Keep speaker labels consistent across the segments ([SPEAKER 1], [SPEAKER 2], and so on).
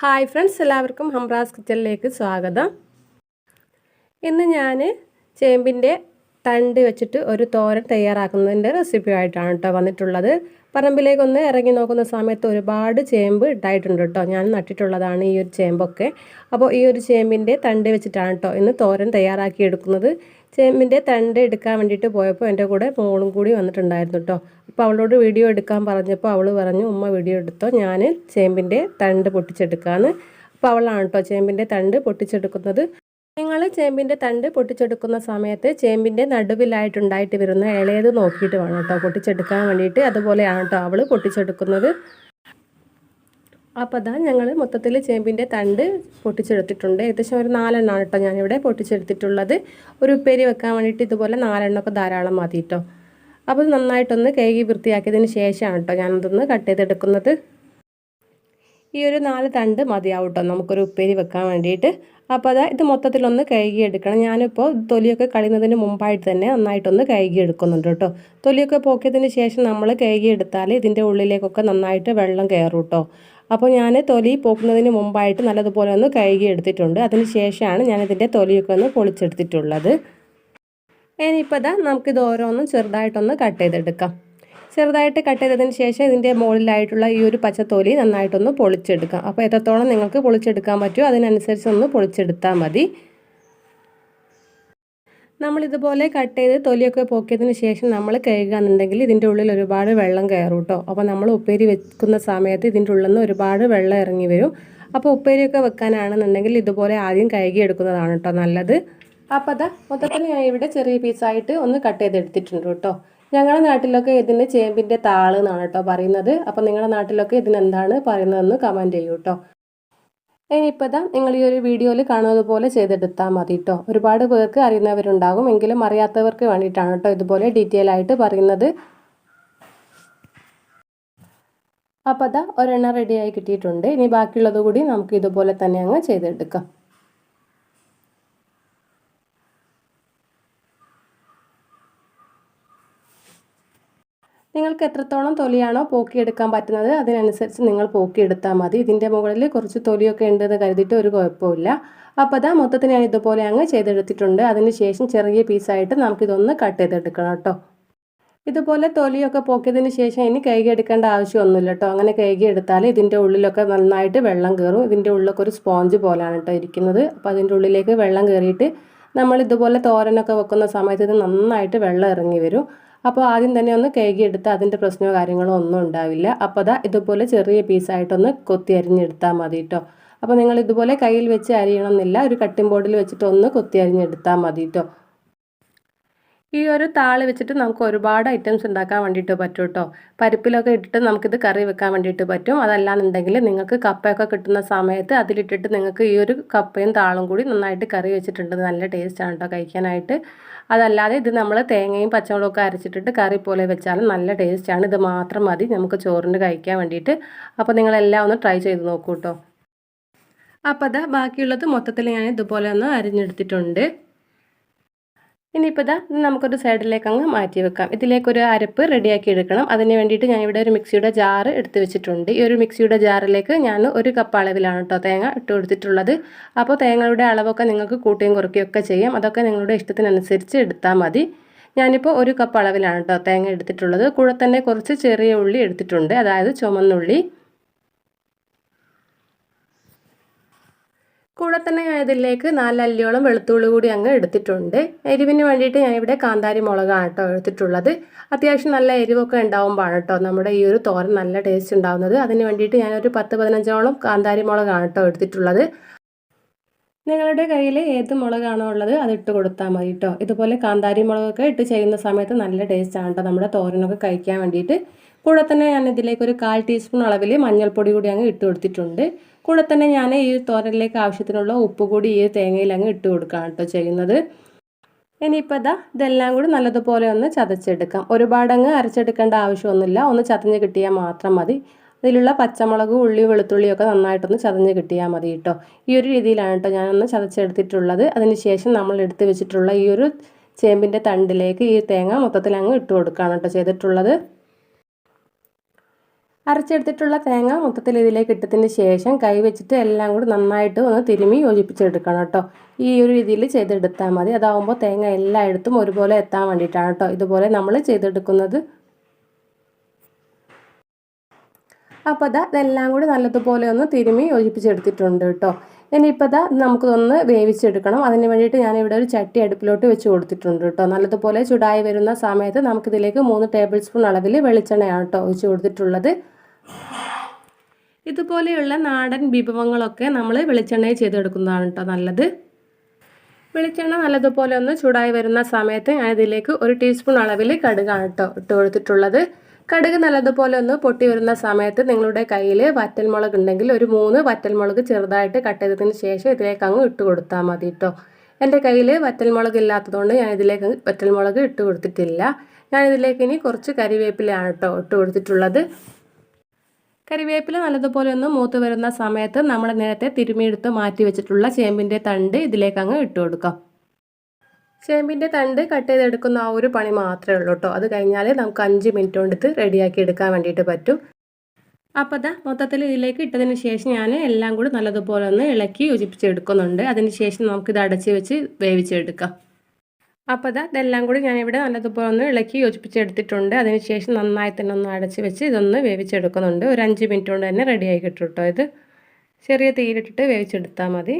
[SPEAKER 1] Hi friends എല്ലാവർക്കും ഹംറാസ് കിച്ചണിലേക്ക് സ്വാഗതം. ഇന്ന് ഞാൻ ചേമ്പിന്റെ തണ്ട് വെച്ചിട്ട് ഒരു തോരൻ തയ്യാറാക്കുന്നതിന്റെ റെസിപ്പി ആയിട്ടാണ് കേട്ടോ വന്നിട്ടുള്ളത്. പറമ്പിലേക്കൊന്ന് ഇറങ്ങി നോക്കുന്ന സമയത്ത് ഒരുപാട് ചേമ്പ് ഇട്ടായിട്ടുണ്ട് കേട്ടോ ഞാൻ നട്ടിട്ടുള്ളതാണ് ഈ ഒരു ചേമ്പൊക്കെ. അപ്പോൾ ഈ ഒരു ചേമ്പിന്റെ തണ്ട് വെച്ചിട്ടാണ് കേട്ടോ ഇന്ന് തോരൻ തയ്യാറാക്കി എടുക്കുന്നത്. ചേമ്പിന്റെ തണ്ട് എടുക്കാൻ വേണ്ടിയിട്ട് പോയപ്പോൾ എന്റെ കൂടെ മോളും കൂടി വന്നിട്ടുണ്ടായിരുന്നു കേട്ടോ അപ്പോൾ അവളോട് വീഡിയോ എടുക്കാൻ പറഞ്ഞപ്പോൾ അവൾ പറഞ്ഞു ഉമ്മ വീഡിയോ എടുത്തോ ഞാൻ ചേമ്പിന്റെ തണ്ട് പൊട്ടിച്ചെടുക്കാമെന്ന് അപ്പോൾ അവളാണ് കേട്ടോ ചേമ്പിന്റെ തണ്ട് പൊട്ടിച്ചെടുക്കുന്നത്. നിങ്ങൾ ചേമ്പിന്റെ തണ്ട് പൊട്ടിച്ചെടുക്കുന്ന സമയത്ത് ചേമ്പിന്റെ നടുവിലായിട്ടുണ്ടായിട്ട് വരുന്ന ഇളയത് നോക്കിയിട്ട് വേണം കേട്ടോ പൊട്ടിച്ചെടുക്കാൻ വേണ്ടിയിട്ട്. അതുപോലെയാണ് കേട്ടോ അവൾ പൊട്ടിച്ചെടുക്കുന്നത്. അപ്പോൾ അതാ ഞങ്ങൾ മൊത്തത്തിൽ ചേമ്പിന്റെ തണ്ട് പൊട്ടിച്ചെടുത്തിട്ടുണ്ട്. ഏകദേശം ഒരു നാലെണ്ണമാണ് കേട്ടോ ഞാനിവിടെ പൊട്ടിച്ചെടുത്തിട്ടുള്ളത്. ഒരു ഉപ്പേരി വെക്കാൻ വേണ്ടിയിട്ട് ഇതുപോലെ നാലെണ്ണമൊക്കെ ധാരാളം മതി കേട്ടോ അപ്പോൾ ഇത് നന്നായിട്ടൊന്ന് കഴുകി വൃത്തിയാക്കിയതിന് ശേഷമാണ് കേട്ടോ ഞാനതൊന്ന് കട്ട് ചെയ്തെടുക്കുന്നത്. ഈ ഒരു നാല് തണ്ട് മതിയാവും കേട്ടോ. നമുക്കൊരു ഉപ്പേരി വെക്കാൻ വേണ്ടിയിട്ട്. അപ്പോൾ അതാ ഇത് മൊത്തത്തിലൊന്ന് കഴുകി എടുക്കണം ഞാനിപ്പോൾ തൊലിയൊക്കെ കളയുന്നതിന് മുമ്പായിട്ട് തന്നെ നന്നായിട്ടൊന്ന് കഴുകി എടുക്കുന്നുണ്ട് കേട്ടോ. തൊലിയൊക്കെ പോക്കിയതിന് ശേഷം നമ്മൾ കഴുകി എടുത്താൽ ഇതിന്റെ ഉള്ളിലേക്കൊക്കെ നന്നായിട്ട് വെള്ളം കയറും കേട്ടോ. അപ്പോൾ ഞാൻ തൊലി പോക്കുന്നതിന് മുമ്പായിട്ട് നല്ലതുപോലെ ഒന്ന് കഴുകി എടുത്തിട്ടുണ്ട് അതിന് ശേഷമാണ് ഞാനിതിന്റെ തൊലിയൊക്കെ ഒന്ന് പൊളിച്ചെടുത്തിട്ടുള്ളത്. ഇനിയിപ്പോൾ ഇതാ നമുക്കിത് ഓരോന്നും ചെറുതായിട്ടൊന്ന് കട്ട് ചെയ്തെടുക്കാം. ചെറുതായിട്ട് കട്ട് ചെയ്തതിന് ശേഷം ഇതിന്റെ മുകളിലായിട്ടുള്ള ഈ ഒരു പച്ചത്തോലി നന്നായിട്ടൊന്ന് പൊളിച്ചെടുക്കാം. അപ്പോൾ എത്രത്തോളം നിങ്ങൾക്ക് പൊളിച്ചെടുക്കാൻ പറ്റുമോ അതിനനുസരിച്ച് ഒന്ന് പൊളിച്ചെടുത്താൽ മതി. നമ്മളിതുപോലെ കട്ട് ചെയ്ത് തൊലിയൊക്കെ പോക്കിയതിന് ശേഷം നമ്മൾ കഴുകുകയെന്നുണ്ടെങ്കിൽ ഇതിന്റെ ഉള്ളിൽ ഒരുപാട് വെള്ളം കയറും കേട്ടോ അപ്പോൾ നമ്മൾ ഉപ്പേരി വെക്കുന്ന സമയത്ത് ഇതിന്റെ ഉള്ളിൽ നിന്ന് ഒരുപാട് വെള്ളം ഇറങ്ങി വരും. അപ്പോൾ ഉപ്പേരിയൊക്കെ വെക്കാനാണെന്നുണ്ടെങ്കിൽ ഇതുപോലെ ആദ്യം കഴുകിയെടുക്കുന്നതാണ് കേട്ടോ നല്ലത്. അപ്പോൾ അതാ മൊത്തത്തിൽ ഞാൻ ഇവിടെ ചെറിയ പീസായിട്ട് ഒന്ന് കട്ട് ചെയ്തെടുത്തിട്ടുണ്ട് കേട്ടോ. ഞങ്ങളുടെ നാട്ടിലൊക്കെ ഇതിന് ചേമ്പിന്റെ താൾ എന്നാണ് കേട്ടോ പറയുന്നത്. അപ്പോൾ നിങ്ങളുടെ നാട്ടിലൊക്കെ ഇതിനെന്താണ് പറയുന്നതെന്ന് കമന്റ് ചെയ്യൂ കേട്ടോ. ഇനിയിപ്പോൾ ഇതാ നിങ്ങൾ ഈ ഒരു വീഡിയോയിൽ കാണുന്നത് പോലെ ചെയ്തെടുത്താൽ മതി കേട്ടോ. ഒരുപാട് പേർക്ക് അറിയുന്നവരുണ്ടാകും. എങ്കിലും അറിയാത്തവർക്ക് വേണ്ടിയിട്ടാണ് കേട്ടോ ഇതുപോലെ ഡീറ്റെയിൽ ആയിട്ട് പറയുന്നത്. അപ്പോൾ അതാ ഒരെണ്ണം റെഡിയായി കിട്ടിയിട്ടുണ്ട്. ഇനി ബാക്കിയുള്ളത് കൂടി നമുക്ക് ഇതുപോലെ തന്നെ അങ്ങ് ചെയ്തെടുക്കാം. നിങ്ങൾക്ക് എത്രത്തോളം തൊലിയാണോ പോക്കിയെടുക്കാൻ പറ്റുന്നത് അതിനനുസരിച്ച് നിങ്ങൾ പോക്കിയെടുത്താൽ മതി. ഇതിന്റെ മുകളിൽ കുറച്ച് തൊലിയൊക്കെ ഉണ്ടെന്ന് കരുതിയിട്ട് ഒരു കുഴപ്പമില്ല. അപ്പോൾ അതാ മൊത്തത്തിൽ ഞാൻ ഇതുപോലെ അങ്ങ് ചെയ്തെടുത്തിട്ടുണ്ട്. അതിന് ശേഷം ചെറിയ പീസായിട്ട് നമുക്കിതൊന്ന് കട്ട് ചെയ്തെടുക്കണം കേട്ടോ. ഇതുപോലെ തൊലിയൊക്കെ പോക്കിയതിന് ശേഷം ഇനി കൈകി എടുക്കേണ്ട ആവശ്യമൊന്നുമില്ല കേട്ടോ. അങ്ങനെ കൈകി എടുത്താൽ ഇതിന്റെ ഉള്ളിലൊക്കെ നന്നായിട്ട് വെള്ളം കയറും. ഇതിന്റെ ഉള്ളിലൊക്കെ ഒരു സ്പോഞ്ച് പോലെയാണ് കേട്ടോ ഇരിക്കുന്നത്. അപ്പോൾ അതിന്റെ ഉള്ളിലേക്ക് വെള്ളം കയറിയിട്ട് നമ്മൾ ഇതുപോലെ തോരനൊക്കെ വെക്കുന്ന സമയത്ത് ഇത് നന്നായിട്ട് വെള്ളം ഇറങ്ങി വരും. അപ്പോൾ ആദ്യം തന്നെ ഒന്ന് കഴുകിയെടുത്താൽ അതിന്റെ പ്രശ്നമോ കാര്യങ്ങളോ ഒന്നും ഉണ്ടാവില്ല. അപ്പോൾ അതാ ഇതുപോലെ ചെറിയ പീസായിട്ടൊന്ന് കൊത്തി അരിഞ്ഞെടുത്താൽ മതി കേട്ടോ അപ്പോൾ നിങ്ങൾ ഇതുപോലെ കയ്യിൽ വെച്ച് അരിയണമെന്നില്ല ഒരു കട്ടിംഗ് ബോർഡിൽ വെച്ചിട്ട് ഒന്ന് കൊത്തി അരിഞ്ഞെടുത്താൽ മതി കേട്ടോ ഈ ഒരു താൾ വെച്ചിട്ട് നമുക്ക് ഒരുപാട് ഐറ്റംസ് ഉണ്ടാക്കാൻ വേണ്ടിയിട്ട് പറ്റും കേട്ടോ പരിപ്പിലൊക്കെ ഇട്ടിട്ട് നമുക്കിത് കറി വെക്കാൻ വേണ്ടിയിട്ട് പറ്റും. അതല്ലാന്നുണ്ടെങ്കിൽ നിങ്ങൾക്ക് കപ്പയൊക്കെ കിട്ടുന്ന സമയത്ത് അതിലിട്ടിട്ട് നിങ്ങൾക്ക് ഈ ഒരു കപ്പയും താളും കൂടി നന്നായിട്ട് കറി വെച്ചിട്ടുണ്ട്. നല്ല ടേസ്റ്റാണ് കേട്ടോ കഴിക്കാനായിട്ട്. അതല്ലാതെ ഇത് നമ്മൾ തേങ്ങയും പച്ചമുളകൊക്കെ അരച്ചിട്ടിട്ട് കറി പോലെ വെച്ചാലും നല്ല ടേസ്റ്റാണ് ഇത് മാത്രം മതി. നമുക്ക് ചോറിന് കഴിക്കാൻ വേണ്ടിയിട്ട്. അപ്പോൾ നിങ്ങളെല്ലാം ഒന്ന് ട്രൈ ചെയ്ത് നോക്കൂ കേട്ടോ അപ്പോൾ അതാ ബാക്കിയുള്ളത് മൊത്തത്തിൽ ഞാൻ ഇതുപോലെ ഒന്ന് അരിഞ്ഞെടുത്തിട്ടുണ്ട്. ഇനിയിപ്പോൾ ഇതാ നമുക്കൊരു സൈഡിലേക്ക് അങ്ങ് മാറ്റി വെക്കാം. ഇതിലേക്കൊരു അരപ്പ് റെഡിയാക്കി എടുക്കണം. അതിന് വേണ്ടിയിട്ട് ഞാൻ ഇവിടെ ഒരു മിക്സിയുടെ ജാറ് എടുത്ത് വെച്ചിട്ടുണ്ട്. ഈ ഒരു മിക്സിയുടെ ജാറിലേക്ക് ഞാൻ ഒരു കപ്പ് അളവിലാണ് കേട്ടോ തേങ്ങ ഇട്ട് കൊടുത്തിട്ടുള്ളത്. അപ്പോൾ തേങ്ങയുടെ അളവൊക്കെ നിങ്ങൾക്ക് കൂട്ടുകയും കുറയ്ക്കുകയൊക്കെ ചെയ്യാം. അതൊക്കെ നിങ്ങളുടെ ഇഷ്ടത്തിനനുസരിച്ച് എടുത്താൽ മതി. ഞാനിപ്പോൾ ഒരു കപ്പ് അളവിലാണ് കേട്ടോ തേങ്ങ എടുത്തിട്ടുള്ളത്. കൂടെ തന്നെ കുറച്ച് ചെറിയ ഉള്ളി എടുത്തിട്ടുണ്ട്. അതായത് ചുമന്നുള്ളി. കൂടെ തന്നെ ഇതിലേക്ക് നാലല്ലിയോളം വെളുത്തുള്ളി കൂടി അങ്ങ് എടുത്തിട്ടുണ്ട്. എരിവിന് വേണ്ടിയിട്ട് ഞാൻ ഇവിടെ കാന്താരി മുളകാണ് കേട്ടോ എടുത്തിട്ടുള്ളത്. അത്യാവശ്യം നല്ല എരിവൊക്കെ ഉണ്ടാവുമ്പോഴാണ് കേട്ടോ നമ്മുടെ ഈ ഒരു തോരൻ നല്ല ടേസ്റ്റ് ഉണ്ടാവുന്നത്. അതിന് വേണ്ടിയിട്ട് ഞാനൊരു പത്ത് പതിനഞ്ചോളം കാന്താരി മുളകാണ് കേട്ടോ എടുത്തിട്ടുള്ളത്. നിങ്ങളുടെ കയ്യിൽ ഏത് മുളകാണോ ഉള്ളത് അത് ഇട്ട് കൊടുത്താൽ മതി കേട്ടോ ഇതുപോലെ കാന്താരി മുളകൊക്കെ ഇട്ട് ചെയ്യുന്ന സമയത്ത് നല്ല ടേസ്റ്റ് ആണ് കേട്ടോ നമ്മുടെ തോരനൊക്കെ കഴിക്കാൻ വേണ്ടിയിട്ട്. കൂടെ തന്നെ ഞാൻ ഇതിലേക്ക് ഒരു കാൽ ടീസ്പൂൺ അളവിൽ മഞ്ഞൾപ്പൊടി കൂടി അങ്ങ് ഇട്ട് കൊടുത്തിട്ടുണ്ട്. കൂടെ തന്നെ ഞാൻ ഈ തോരനിലേക്ക് ആവശ്യത്തിനുള്ള ഉപ്പ് കൂടി ഈ തേങ്ങയിൽ അങ്ങ് ഇട്ട് കൊടുക്കാം കേട്ടോ ചെയ്യുന്നത്. ഇനിയിപ്പോൾ ഇതാ ഇതെല്ലാം കൂടി നല്ലതുപോലെ ഒന്ന് ചതച്ചെടുക്കാം. ഒരുപാട് അങ്ങ് അരച്ചെടുക്കേണ്ട ആവശ്യമൊന്നുമില്ല. ഒന്ന് ചതഞ്ഞ് കിട്ടിയാൽ മാത്രം മതി. അതിലുള്ള പച്ചമുളക് ഉള്ളി വെളുത്തുള്ളിയൊക്കെ നന്നായിട്ടൊന്ന് ചതഞ്ഞ് കിട്ടിയാൽ മതി കേട്ടോ. ഈ ഒരു രീതിയിലാണ് കേട്ടോ ഞാനൊന്ന് ചതച്ചെടുത്തിട്ടുള്ളത്. അതിനുശേഷം നമ്മൾ എടുത്ത് വെച്ചിട്ടുള്ള ഈ ഒരു ചേമ്പിന്റെ തണ്ടിലേക്ക് ഈ തേങ്ങ മൊത്തത്തിൽ അങ്ങ് ഇട്ട് കൊടുക്കുകയാണ് കേട്ടോ ചെയ്തിട്ടുള്ളത്. അരച്ചെടുത്തിട്ടുള്ള തേങ്ങ മൊത്തത്തിൽ ഇതിലേക്ക് ഇട്ടതിന് ശേഷം കൈ വെച്ചിട്ട് എല്ലാം കൂടി നന്നായിട്ട് ഒന്ന് തിരുമി യോജിപ്പിച്ചെടുക്കണം കേട്ടോ. ഈ ഒരു രീതിയിൽ ചെയ്തെടുത്താൽ മതി. അതാവുമ്പോൾ തേങ്ങ എല്ലായിടത്തും ഒരുപോലെ എത്താൻ വേണ്ടിയിട്ടാണ് കേട്ടോ ഇതുപോലെ നമ്മൾ ചെയ്തെടുക്കുന്നത്. അപ്പോൾ അതാ ഇതെല്ലാം കൂടി നല്ലതുപോലെ ഒന്ന് തിരുമി യോജിപ്പിച്ചെടുത്തിട്ടുണ്ട് കേട്ടോ. ഇനിയിപ്പോൾ ഇതാ നമുക്കൊന്ന് വേവിച്ചെടുക്കണം. അതിന് വേണ്ടിയിട്ട് ഞാനിവിടെ ഒരു ചട്ടി അടുപ്പിലോട്ട് വെച്ച് കൊടുത്തിട്ടുണ്ട് കേട്ടോ. നല്ലതുപോലെ ചൂടായി വരുന്ന സമയത്ത് നമുക്കിതിലേക്ക് മൂന്ന് ടേബിൾ സ്പൂൺ അളവിൽ വെളിച്ചെണ്ണയാണ് കേട്ടോ ഒഴിച്ച് കൊടുത്തിട്ടുള്ളത്. ഇതുപോലെയുള്ള നാടൻ വിഭവങ്ങളൊക്കെ നമ്മൾ വെളിച്ചെണ്ണയിൽ ചെയ്തെടുക്കുന്നതാണ് കേട്ടോ നല്ലത്. വെളിച്ചെണ്ണ നല്ലതുപോലെ ഒന്ന് ചൂടായി വരുന്ന സമയത്ത് ഞാൻ ഇതിലേക്ക് ഒരു ടീസ്പൂൺ അളവിൽ കടുകാണ് കേട്ടോ ഇട്ട് കൊടുത്തിട്ടുള്ളത്. കടുക് നല്ലതുപോലെ ഒന്ന് പൊട്ടി വരുന്ന സമയത്ത് നിങ്ങളുടെ കയ്യിൽ വറ്റൽമുളക് ഉണ്ടെങ്കിൽ ഒരു മൂന്ന് വറ്റൽമുളക് ചെറുതായിട്ട് കട്ട് ചെയ്തതിന് ശേഷം ഇതിലേക്ക് അങ്ങ് ഇട്ട് കൊടുത്താൽ മതി കേട്ടോ എന്റെ കയ്യിൽ വറ്റൽമുളക് ഇല്ലാത്തതുകൊണ്ട് ഞാൻ ഇതിലേക്ക് വറ്റൽമുളക് ഇട്ട് കൊടുത്തിട്ടില്ല. ഞാൻ ഇതിലേക്ക് ഇനി കുറച്ച് കരിവേപ്പിലയാണ് കേട്ടോ ഇട്ട് കൊടുത്തിട്ടുള്ളത്. കരിവേപ്പില നല്ലതുപോലെ ഒന്ന് മൂത്ത് വരുന്ന സമയത്ത് നമ്മൾ നേരത്തെ തിരുമിയെടുത്ത് മാറ്റി വെച്ചിട്ടുള്ള ചേമ്പിന്റെ തണ്ട് ഇതിലേക്ക് അങ്ങ് ഇട്ട് കൊടുക്കാം. ചേമ്പിന്റെ തണ്ട് കട്ട് ചെയ്തെടുക്കുന്ന ആ ഒരു പണി മാത്രമേ ഉള്ളൂ കേട്ടോ. അത് കഴിഞ്ഞാൽ നമുക്ക് അഞ്ച് മിനിറ്റ് കൊണ്ടിത് റെഡിയാക്കി എടുക്കാൻ വേണ്ടിയിട്ട് പറ്റും. അപ്പോൾ അതാ മൊത്തത്തിൽ ഇതിലേക്ക് ഇട്ടതിന് ശേഷം ഞാൻ എല്ലാം കൂടി നല്ലതുപോലെ ഒന്ന് ഇളക്കി യോജിപ്പിച്ചെടുക്കുന്നുണ്ട്. അതിന് ശേഷം നമുക്കിത് അടച്ച് വെച്ച് വേവിച്ചെടുക്കാം. അപ്പോൾ അത് ഇതെല്ലാം കൂടി ഞാനിവിടെ നല്ലതുപോലെ ഒന്ന് ഇളക്കി യോജിപ്പിച്ചെടുത്തിട്ടുണ്ട്. അതിന് ശേഷം നന്നായി തന്നെ ഒന്ന് അടച്ച് വെച്ച് ഇതൊന്ന് വേവിച്ചെടുക്കുന്നുണ്ട്. ഒരു അഞ്ച് മിനിറ്റ് കൊണ്ട് തന്നെ റെഡിയായി കിട്ടും കേട്ടോ ഇത്. ചെറിയ തീയിലിട്ടിട്ട് വേവിച്ചെടുത്താൽ മതി.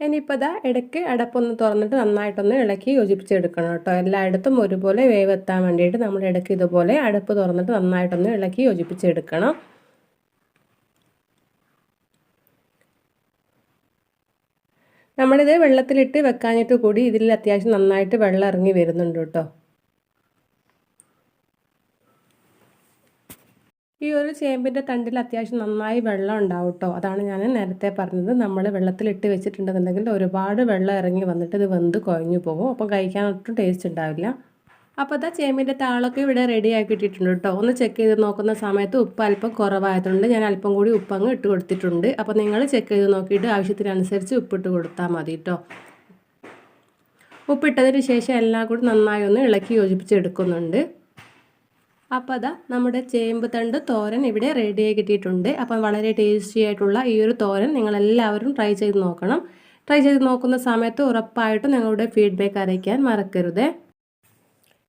[SPEAKER 1] ഇനിയിപ്പോൾ ഇതാ ഇടയ്ക്ക് അടപ്പൊന്ന് തുറന്നിട്ട് നന്നായിട്ടൊന്ന് ഇളക്കി യോജിപ്പിച്ചെടുക്കണം കേട്ടോ. എല്ലായിടത്തും ഒരുപോലെ വേവെത്താൻ വേണ്ടിയിട്ട് നമ്മൾ ഇടയ്ക്ക് ഇതുപോലെ അടപ്പ് തുറന്നിട്ട് നന്നായിട്ടൊന്ന് ഇളക്കി യോജിപ്പിച്ചെടുക്കണം. നമ്മളിത് വെള്ളത്തിലിട്ട് വെക്കാഞ്ഞിട്ട് കൂടി ഇതിൽ അത്യാവശ്യം നന്നായിട്ട് വെള്ളം ഇറങ്ങി വരുന്നുണ്ട് കേട്ടോ. ഈ ഒരു ചേമ്പിന്റെ തണ്ടിൽ അത്യാവശ്യം നന്നായി വെള്ളം ഉണ്ടാവും കേട്ടോ. അതാണ് ഞാൻ നേരത്തെ പറഞ്ഞത്. നമ്മൾ വെള്ളത്തിലിട്ട് വെച്ചിട്ടുണ്ടെന്നുണ്ടെങ്കിൽ ഒരുപാട് വെള്ളം ഇറങ്ങി വന്നിട്ട് ഇത് വെന്ത് കുഴഞ്ഞു പോകും. അപ്പം കഴിക്കാനൊട്ടും ടേസ്റ്റ് ഉണ്ടാവില്ല. അപ്പോൾ അതാ ചേമ്പിന്റെ താളൊക്കെ ഇവിടെ റെഡി ആക്കിയിട്ടിട്ടുണ്ട് കേട്ടോ ഒന്ന് ചെക്ക് ചെയ്ത് നോക്കുന്ന സമയത്ത് ഉപ്പ് അല്പം കുറവായതുകൊണ്ട് ഞാൻ അല്പം കൂടി ഉപ്പ് അങ്ങ് ഇട്ട് കൊടുത്തിട്ടുണ്ട്. അപ്പോൾ നിങ്ങൾ ചെക്ക് ചെയ്ത് നോക്കിയിട്ട് ആവശ്യത്തിനനുസരിച്ച് ഉപ്പിട്ട് കൊടുത്താൽ മതി കേട്ടോ ഉപ്പിട്ടതിന് ശേഷം എല്ലാം കൂടി നന്നായി ഒന്ന് ഇളക്കി യോജിപ്പിച്ചെടുക്കുന്നുണ്ട് അപ്പോൾ അതാ നമ്മുടെ ചേമ്പ് തണ്ട് തോരൻ ഇവിടെ റെഡിയായി കിട്ടിയിട്ടുണ്ട്. അപ്പം വളരെ ടേസ്റ്റി ആയിട്ടുള്ള ഈ ഒരു തോരൻ നിങ്ങളെല്ലാവരും ട്രൈ ചെയ്ത് നോക്കണം. ട്രൈ ചെയ്ത് നോക്കുന്ന സമയത്ത് ഉറപ്പായിട്ടും നിങ്ങളുടെ ഫീഡ്ബാക്ക് അറിയിക്കാൻ മറക്കരുത്.